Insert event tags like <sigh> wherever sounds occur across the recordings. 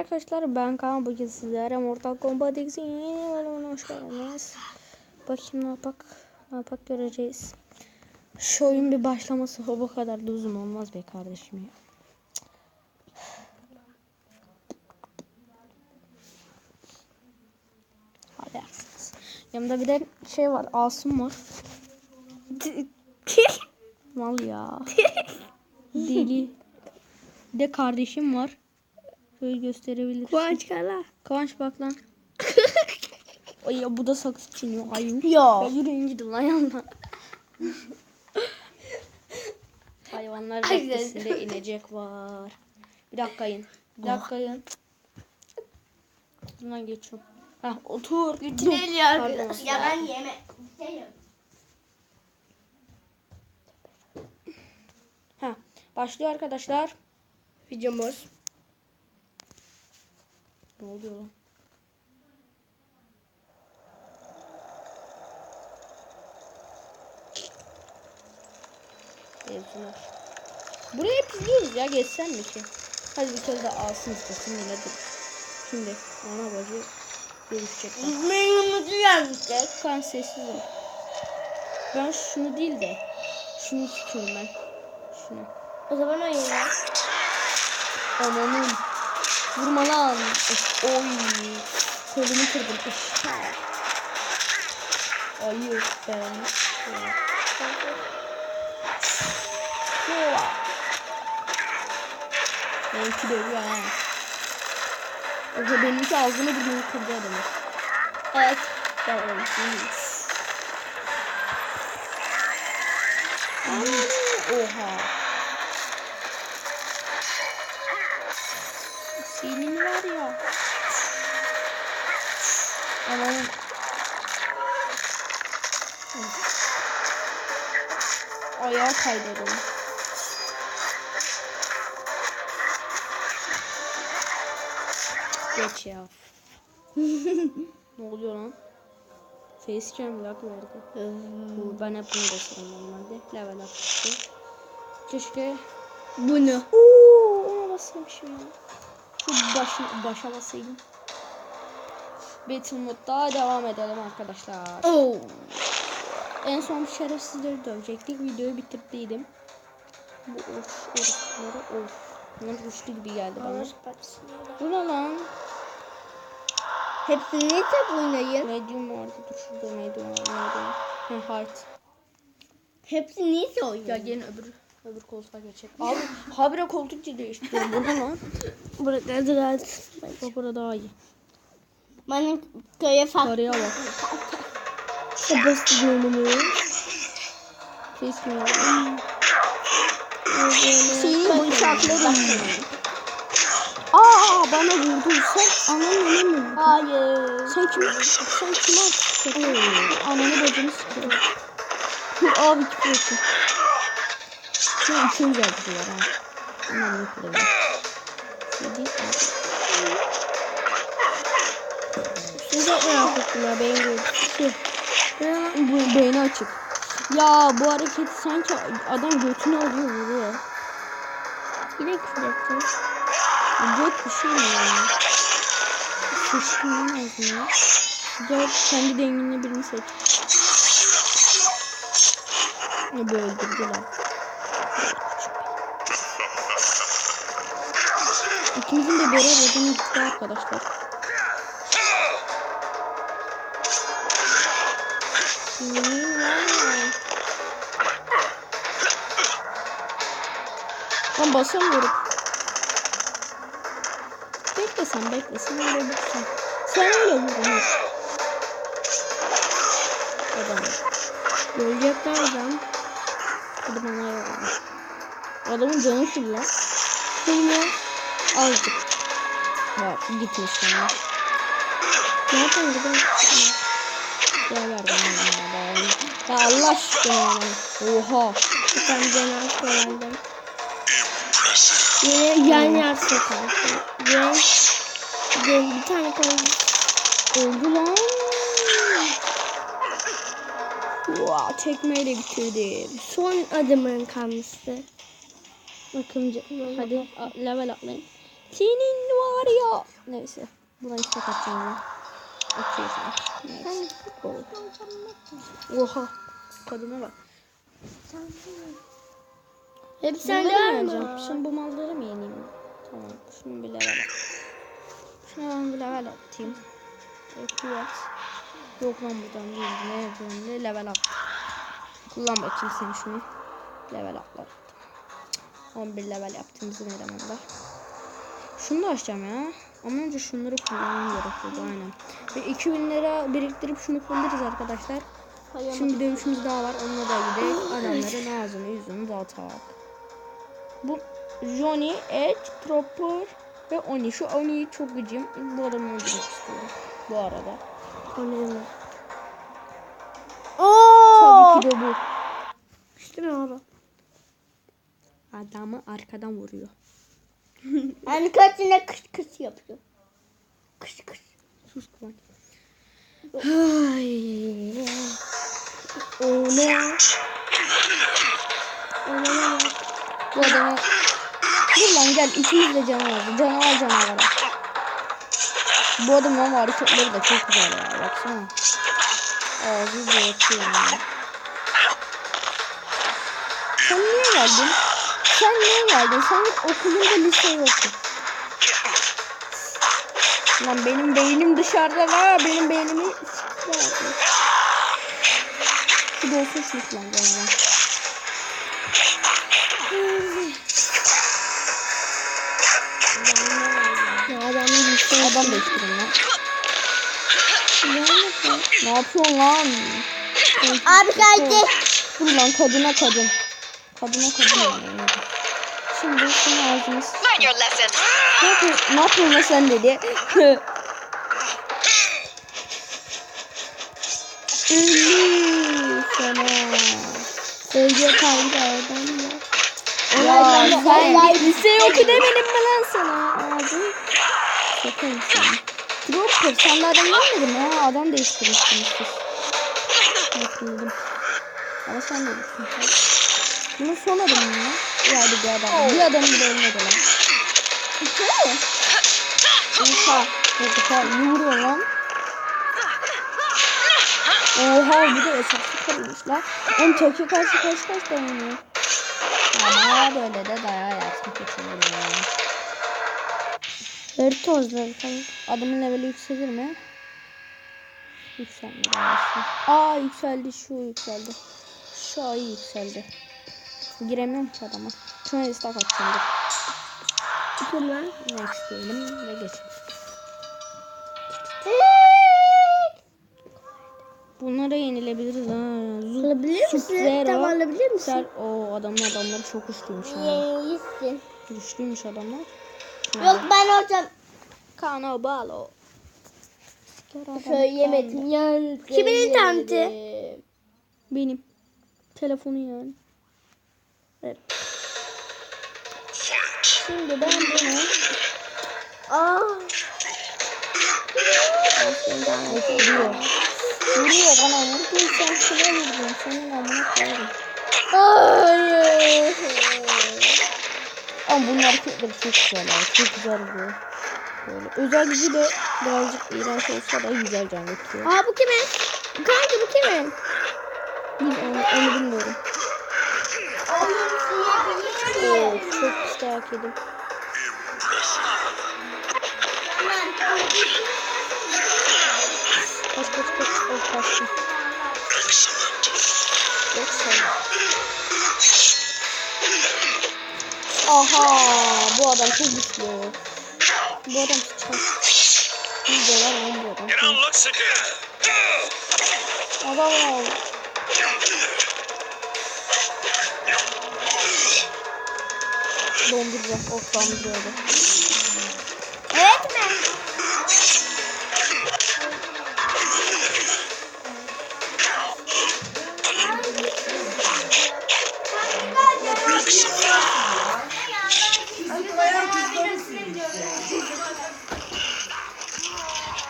arkadaşlar ben Kaan bugün sizlere Mortal Kombat X'in yeni bölümüne hoş geldiniz. Bakayım ne yapak, ne yapak göreceğiz. Şu oyun bir başlaması o bu kadar da uzun olmaz be kardeşim ya. Hadi aksınız. Yanımda bir de şey var Asım var. <laughs> Mal ya. Deli. Bir de kardeşim var. Şöyle gösterebilirsin. Kıvanç Kara. Kıvanç bak lan. <laughs> Ay ya bu da sakız çiğniyor. Ay yuh. Ya. Yürüyün gidin lan yanına. <laughs> Hayvanlar Ay, bahçesinde inecek var. Bir dakika in. Bir dakika in. Bundan geçiyorum. Heh, otur. Götürelim Pardon. Ya ben yeme. Heh, başlıyor arkadaşlar. Videomuz. Ne oluyor lan? Mevzular. Buraya hep izliyoruz ya geçsen mi ki? Hadi bir kez de alsın istesin yine dur. Şimdi ana bacı. Benim mutlu gelmiştik. Kan sessiz ol. Ben şunu değil de şunu tutuyorum ben. Şunu. O zaman oynayalım. Ananın. Vurma lan. Of, Oy. Kolumu kırdım. Of. Ayı ben. Şova. Benimki dövüyor ha. Yoksa benimki ağzını burnunu kırdı adamı. Evet. Ben öldüm. Oha. Ya. Aman. Ayağa kaydırdım. Geç ya. ne oluyor lan? Facecam lag verdi. Bu ben hep bunu basarım normalde. Level atmıştım. Keşke Bunu. Oo, ona basmamışım ya. Şu başı, başa basayım. Battle modda devam edelim arkadaşlar. Oo. En son şerefsizleri dövecektik. Videoyu bitirdiydim. Bu of orospuları of. Bunlar güçlü gibi geldi bana. Bu ne lan? Hepsini de oynayın. Medium vardı. Dur şurada medium var. Medium. Ha, hard. Hepsini de Ya oynayın. gene öbür öbür koltuğa geçelim. Abi habire koltuk değiştiriyorum. Bu ne lan? Burada biraz. Bak burada daha iyi. Benim köye farklı. Karıya bak. Babası bölümü. Kesin ya. Senin bıçakları. Aa bana vurdun sen ananı ne mi vurdun? Hayır. Sen kim sen kime atıyorsun? Ananı bacını sıkıyorum. Abi ettim. Şu üçüncü acılar ha. Aman ne kırıyor. Şey? Şimdi çok merak ettim ya beyin görüntüsü. Bu beyni açık. Ya bu hareketi sanki adam götünü alıyor vuruyor. Yine küfür ettim. Göt bir şey mi yani? Lazım ya. Dört kendi denginde birini seç. Ne böyle öldürdüler. İkimizin de görev ödünü gitti arkadaşlar. Ben basamıyorum. Bekle sen bekle. Sen öyle vursun. Sen öyle vurun. Adam. Görecekler adam. Hadi bana yardım. Adamın canı full lan. Full ya. Azıcık. Ya gitmiş yani. Nereden gidelim? Ya yardım ya. Ya Allah aşkına yani. Oha. Ben genel kolaydım. Yine yan yarsı kaldı. Ve ve bir tane kaldı. Öldü lan. Wow, tekmeyle bitirdim. Son adımın kalmıştı. Bakın hadi level atlayın. Senin var ya. Neyse. Buna istek atacağım ben. Atıyorsun. Neyse. Oha. Kadına bak. Hep Sen sende var mı? mı? Şimdi bu malları mı yeneyim? Tamam. Şunu bir level at. Şunu ben bir level atayım. Ekliyor. Yok lan buradan değil. Ne yapıyorum diye level at. Kullan bakayım sen şunu. Level atla. 11 level yaptığımızı ne demem Şunu da açacağım ya. Ama önce şunları kullanmam gerekiyordu aynen. Ve 2000 lira biriktirip şunu kullanırız arkadaşlar. Şimdi dövüşümüz daha var. Onunla da gidelim. Adamların ağzını yüzünü dağıtarak. Bu Johnny, Edge, Trooper ve Oni. Şu Oni'yi çok gıcım. Bu adamı öldürmek istiyorum. Bu arada. Önemli. Tabii ki de bu. İşte mi abi? Adamı arkadan vuruyor. Yani kaç yine kış kış yapıyor. Kış kış. Sus lan. Ay. O ne ya? O ne ya? Bu adamı... Dur lan gel ikimiz de canavar. Canavar canavar. Bu adamın hareketleri de çok güzel ya. Baksana. Ağzı da yatıyor ya. Sen niye geldin? Sen niye geldin? Sen okulunda lise yoktu. Lan benim beynim dışarıda var. Benim beynimi siktiler. Şu da olsun şu lan canavar. Ya adamın liste Adam değiştirin lan. Ne yapıyorsun lan? Abi geldi. Dur lan kadına kadın. Kadına kadın yani. Şimdi senin ağzını. Ne yapıyorsun, ne yapıyorsun sen dedi. Ölü sana. Söylüyor kanka adam ya. Ya sen git lise oku demedim mi lan sana? Ağzını Şaka mısın? Trooper sen de adam vermedin mi? Ha, adam değiştirmişsiniz siz. Ama sen de düşün. Bunu mı ya? Yani bir adam. Bir adam bile ölmedi lan. İki mi? Oha. Ne vuruyor lan? Oha bu da esaslı kalmış lan. Oğlum teki karşı kaç kaç dayanıyor? Ama böyle de dayağı yersin kesinlikle yani. Her tozları falan. Adamın leveli yükselir mi? Yükselmedi. Aa yükseldi şu yükseldi. Şu ay yükseldi. Giremiyorum ki adama. Şuna istak atacağım. Tamam. Next diyelim ve geçelim. Bunlara yenilebiliriz ha. Alabilir misin? Tamam alabilir misin? Ser, o adamın adamları çok güçlüymüş ha. Yesin. Güçlüymüş adamlar. Yok ben hocam Canobalo. söyleyemedim. Yani Kimin interneti? Benim. Telefonu yani. Evet. Şimdi ben bunu Aa. vuruyor. Vuruyor bana vurdu sen şuna vurdun. Senin amına koyarım. Hayır. Ama bunun hareketleri çok güzel. Çok güzel vuruyor. Böyle. Özel gücü de birazcık iğrenç olsa da güzel can getiriyor. Aa bu kimin? Kanka bu kimin? Bil, onu, onu bilmiyorum. Oo, çok pis dayak yedim. Kaç kaç kaç. Oh kaçtım. Yok sana. Aha bu adam çok güçlü. Bu adam çıkar. Bir dolar lan bu adam. Adam Donduracağım. Of donduruyordu. Evet mi?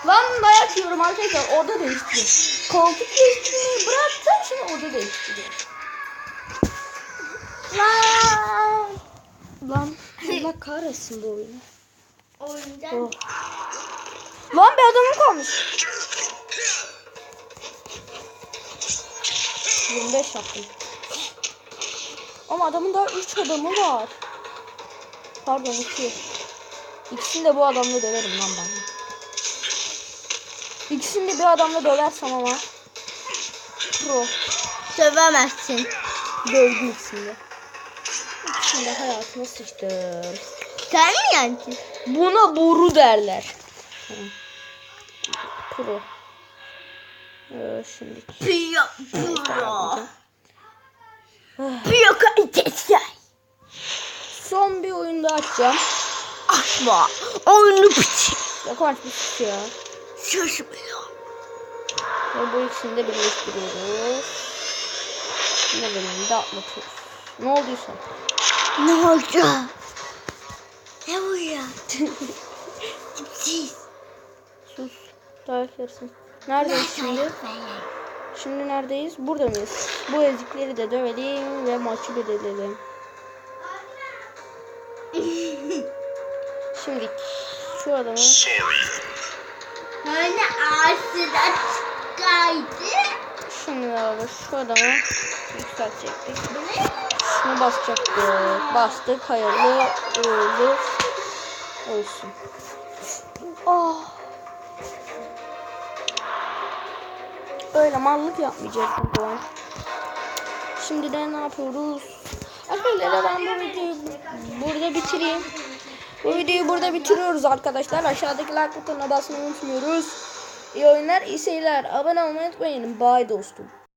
Lan dayak yiyorum arkadaşlar. Orada değiştiriyor. Koltuk değiştirmeyi bıraktım. Şimdi orada değiştiriyor. Lan. Lan Allah kahretsin bu oyunu. Oyuncak. Oh. Lan bir adamım kalmış. 25 yaptım. Ama adamın daha 3 adamı var. Pardon 2. İkisini de bu adamla döverim lan ben. İkisini de bir adamla döversem ama. Pro. Dövemezsin. Dövdüm ikisini de. İkisini de hayatıma sıçtım. Sen mi yancı? Buna boru derler. Pro. Ee, şimdi. Piyo. Piyo. Ah. Piyo kalitesi. Son bir oyun daha açacağım. Açma. Oyunu Kıvanç bir sus ya. Şaşmıyor. Ve bu ikisini de birleştiriyoruz. Ne bölümünde atlatıyoruz. Ne olduysa. Ne oldu? Ne bu ya? <laughs> Tipsiz. Sus. Dayak yersin. Neredeyiz şimdi? Şimdi neredeyiz? Burada mıyız? Bu ezikleri de dövelim ve maçı belirleyelim. <laughs> Şimdi şu adamı Hani ağzına çıkaydı. Şimdi abi şu adamı yükseltecektik. Şunu basacaktık. Bastık. Hayırlı uğurlu olsun. Ah. Öyle mallık yapmayacaktım bu an. Şimdi de ne yapıyoruz? Arkadaşlar ben bu videoyu burada bitireyim. Bu videoyu burada bitiriyoruz arkadaşlar. Aşağıdaki like butonuna basmayı unutmuyoruz. İyi oyunlar, iyi seyirler. Abone olmayı unutmayın. Bye dostum.